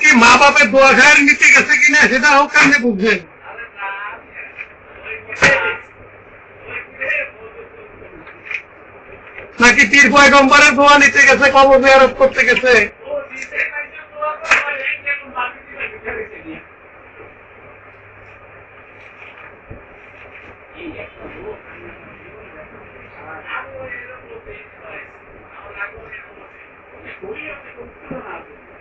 কি মা বাপের দোয়া খায়ের নিতে গেছে কিনা সেটা ও কানে বুঝবেন নাকি পীর পয়গম্বরের দোয়া নিতে গেছে, কবর আরোপ করতে গেছে Thank you.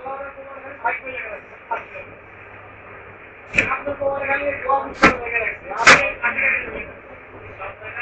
টাকা তোমার কাছে ভাই করে আপনার তোমার খালি দোয়া করে রাখছে আপনি আগে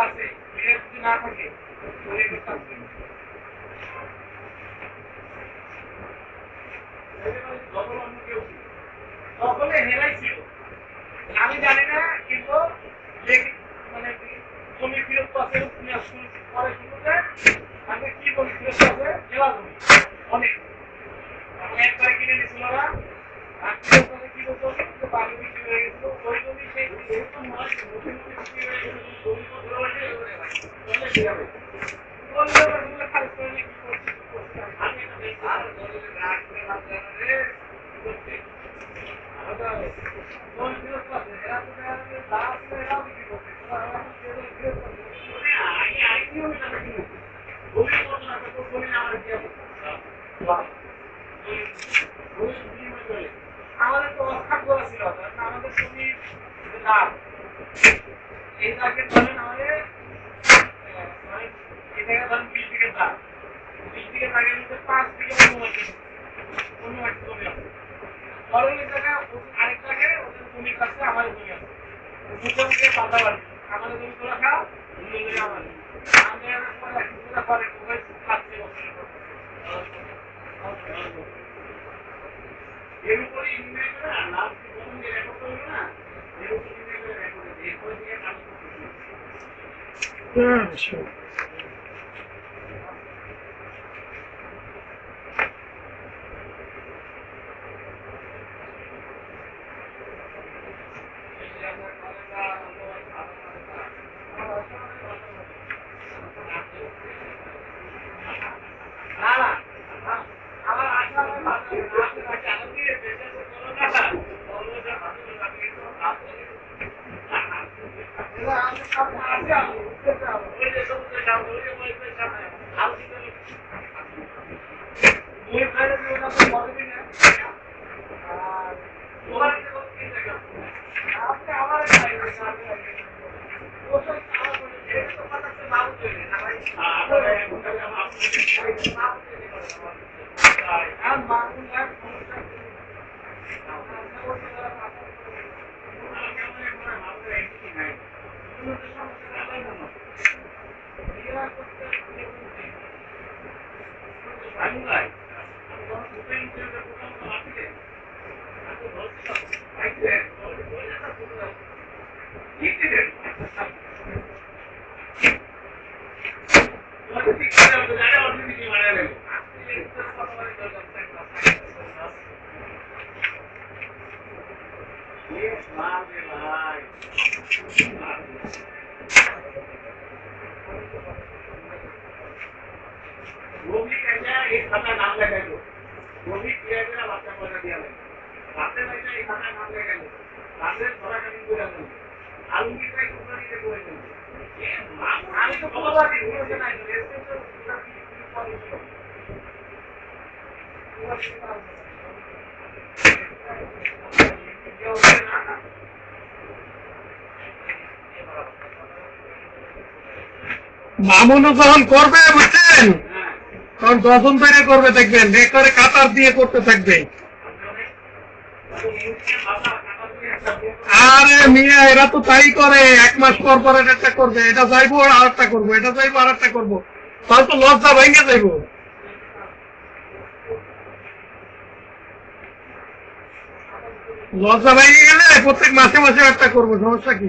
আছে বিএসসি না থাকে এই তাকে ধরেন আমাদের এটাকে ধরেন বিশ দিকে তার। বিশ দিকে তাকে নিতে পাঁচ দিকে অন্য মাটি অন্য মাটি জমি আছে ধরেন এই জায়গা আরেকটাকে ওদের জমির কাছে আমাদের জমি আছে। দুটো মুখে পাতা বাড়ি আমাদের জমি তোরা খাও অন্য জমি। আমাদের এর উপরে ইংরেজি না লাস্ট না। এর উপরে น่ মামুনও যখন করবে বুঝছেন? তখন দশন তৈরি করবে দেখবেন। করে কাতার দিয়ে করতে থাকবে। আরে মিয়া, এরা তো তাই করে। এক মাস পর পর এটা করবে, এটা যাইবো, আর একটা করব, এটা যাইবো, আর একটা করব। তাহলে তো লজ্জা ভেঙে যাইবো। লজ্জা ভেঙে গেলে প্রত্যেক মাসে মাসে একটা করব, সমস্যা কি?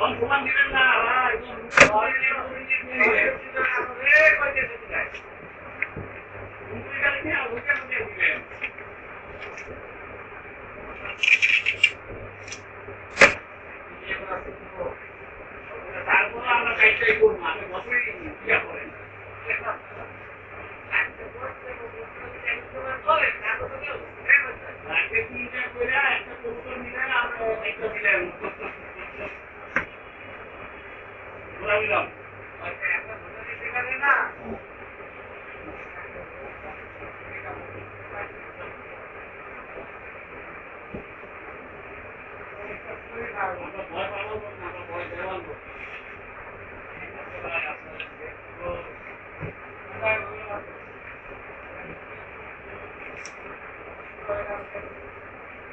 Thank you.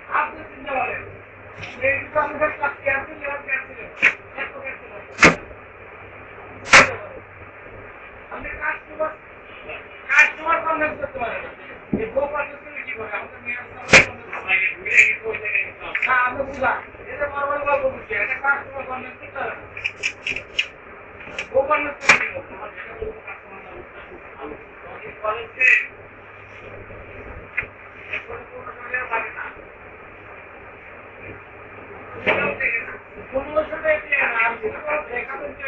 আপনি চিন্তা করেন পনেরোশো টাকা দিয়ে আর দেখা করতে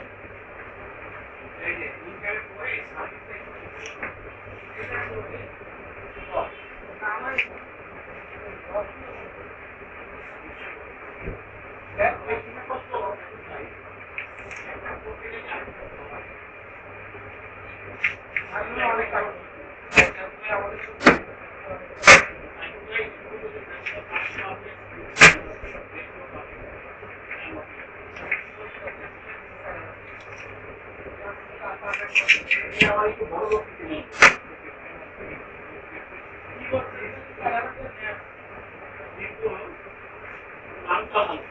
it. He had it. 있고, 많다.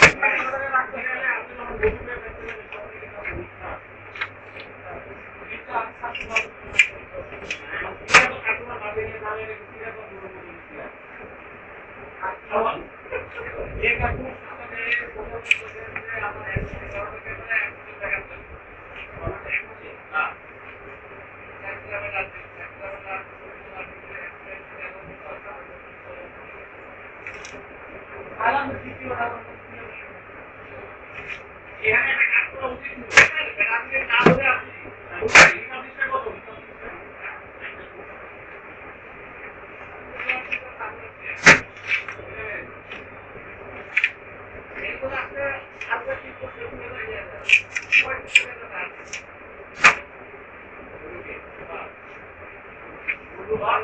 আমার